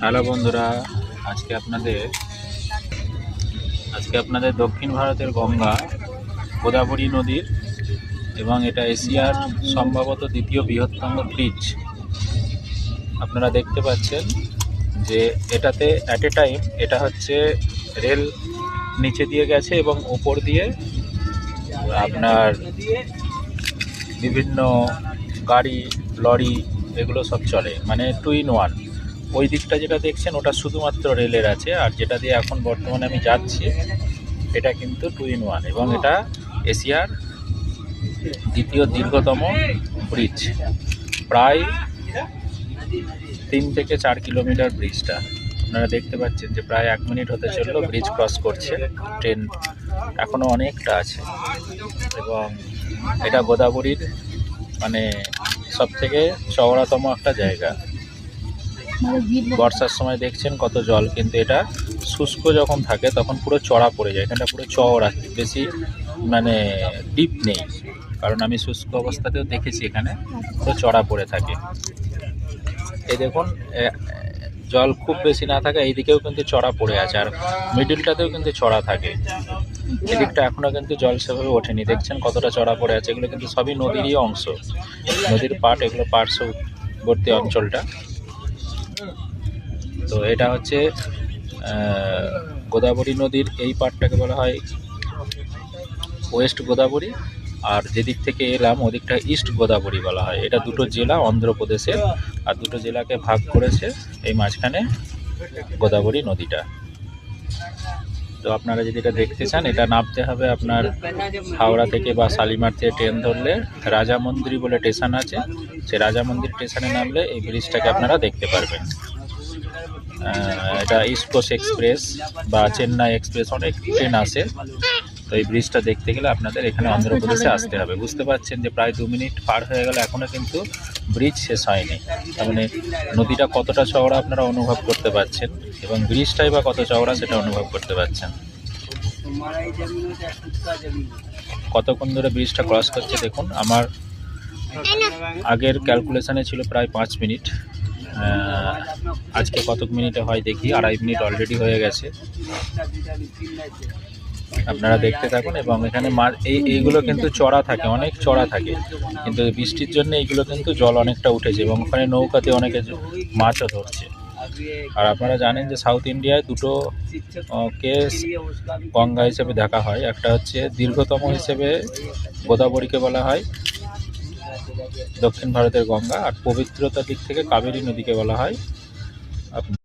Hello বন্ধুরা, আজকে আপনাদের আজকে আপনাদের দক্ষিণ ভারতের গঙ্গা, গোদাবরী নদীর এবং এটা এশিয়ার সম্ভবত দ্বিতীয় বৃহত্তম ব্রিজ আপনারা দেখতে পাচ্ছেন যে এটাতে অ্যাট এ টাইম এটা হচ্ছে রেল নিচে দিয়ে গেছে এবং ওপর দিয়ে আপনার বিভিন্ন গাড়ি, লরি, এগুলো সব চলে মানে টু ইন ওয়ান ওই দিকটা যেটা দেখছেন ওটা শুধুমাত্র রেলের আছে। আর যেটা দিয়ে এখন বর্তমানে আমি যাচ্ছি এটা কিন্তু টু ইন ওয়ান এবং এটা এশিয়ার দ্বিতীয় দীর্ঘতম ব্রিজ প্রায় তিন থেকে চার কিলোমিটার ব্রিজটা আপনারা দেখতে পাচ্ছেন যে প্রায় এক মিনিট হতে চলল ব্রিজ ক্রস করছে। ট্রেন এখনও অনেকটা আছে। এবং এটা গোদাবরীর মানে সবথেকে চওড়াতম একটা জায়গা। বর্ষার সময় দেখছেন কত জল, কিন্তু এটা শুষ্ক যখন থাকে তখন পুরো চড়া পড়ে যায়। এখানটা পুরো চওড়া, বেশি মানে ডিপ নেই। কারণ আমি শুষ্ক অবস্থাতেও দেখেছি এখানে, পুরো চড়া পড়ে থাকে। এই দেখুন জল খুব বেশি না থাকে, এইদিকেও কিন্তু চড়া পড়ে আছে, আর মিডিলটাতেও কিন্তু চড়া থাকে। এদিকটা এখনও কিন্তু জল সেভাবে ওঠেনি। দেখছেন কতটা চড়া পড়ে আছে, এগুলো কিন্তু সবই নদীরই অংশ। নদীর পাট, এগুলো পার্শ্ববর্তী অঞ্চলটা। তো এটা হচ্ছে গোদাবরী নদীর এই পাটটাকে বলা হয় ওয়েস্ট গোদাবরী, আর যেদিক থেকে এলাম ওদিকটা ইস্ট গোদাবরী বলা হয়। এটা দুটো জেলা অন্ধ্রপ্রদেশের, আর দুটো জেলাকে ভাগ করেছে এই মাঝখানে গোদাবরী নদীটা। তো আপনারা যদি এটা দেখতে চান, এটা নামতে হবে আপনার হাওড়া থেকে বা শালিমার থেকে ট্রেন ধরলে রাজামন্দির বলে স্টেশন আছে। সে রাজামন্দির স্টেশনে নামলে এই ব্রিজটাকে আপনারা দেখতে পারবেন। এটা ইস্ট কোস্ট এক্সপ্রেস বা চেন্নাই এক্সপ্রেস, অনেক ট্রেন আসে। তো এই ব্রিজটা দেখতে গেলে আপনাদের এখানে অন্ধ্রপ্রদেশে আসতে হবে। বুঝতে পারছেন যে প্রায় দু মিনিট পার হয়ে গেল এখনও কিন্তু ব্রিজ শেষ হয়নি। তার মানে নদীটা কতটা চওড়া আপনারা অনুভব করতে পারছেন এবং ব্রিজটাই বা কত চওড়া সেটা অনুভব করতে পারছেন। কতক্ষণ ধরে ব্রিজটা ক্রস করছে দেখুন আমার আগের ক্যালকুলেশানে ছিল প্রায় পাঁচ মিনিট। আজকে কত মিনিটে হয় দেখি আড়াই মিনিট অলরেডি হয়ে গেছে। আপনারা দেখতে থাকুন এবং এখানে মাছ এই এইগুলো কিন্তু চড়া থাকে অনেক চড়া থাকে। কিন্তু বৃষ্টির জন্য এইগুলো কিন্তু জল অনেকটা উঠেছে এবং ওখানে নৌকাতে অনেকে মাছও ধরছে। আর আপনারা জানেন যে সাউথ ইন্ডিয়ায় দুটো আহ, কে গঙ্গা হিসেবে দেখা হয়। একটা হচ্ছে দীর্ঘতম হিসেবে গোদাবরীকে বলা হয় দক্ষিণ ভারতের গঙ্গা। আর পবিত্রতার দিক থেকে কাবেরী নদীকে বলা হয়।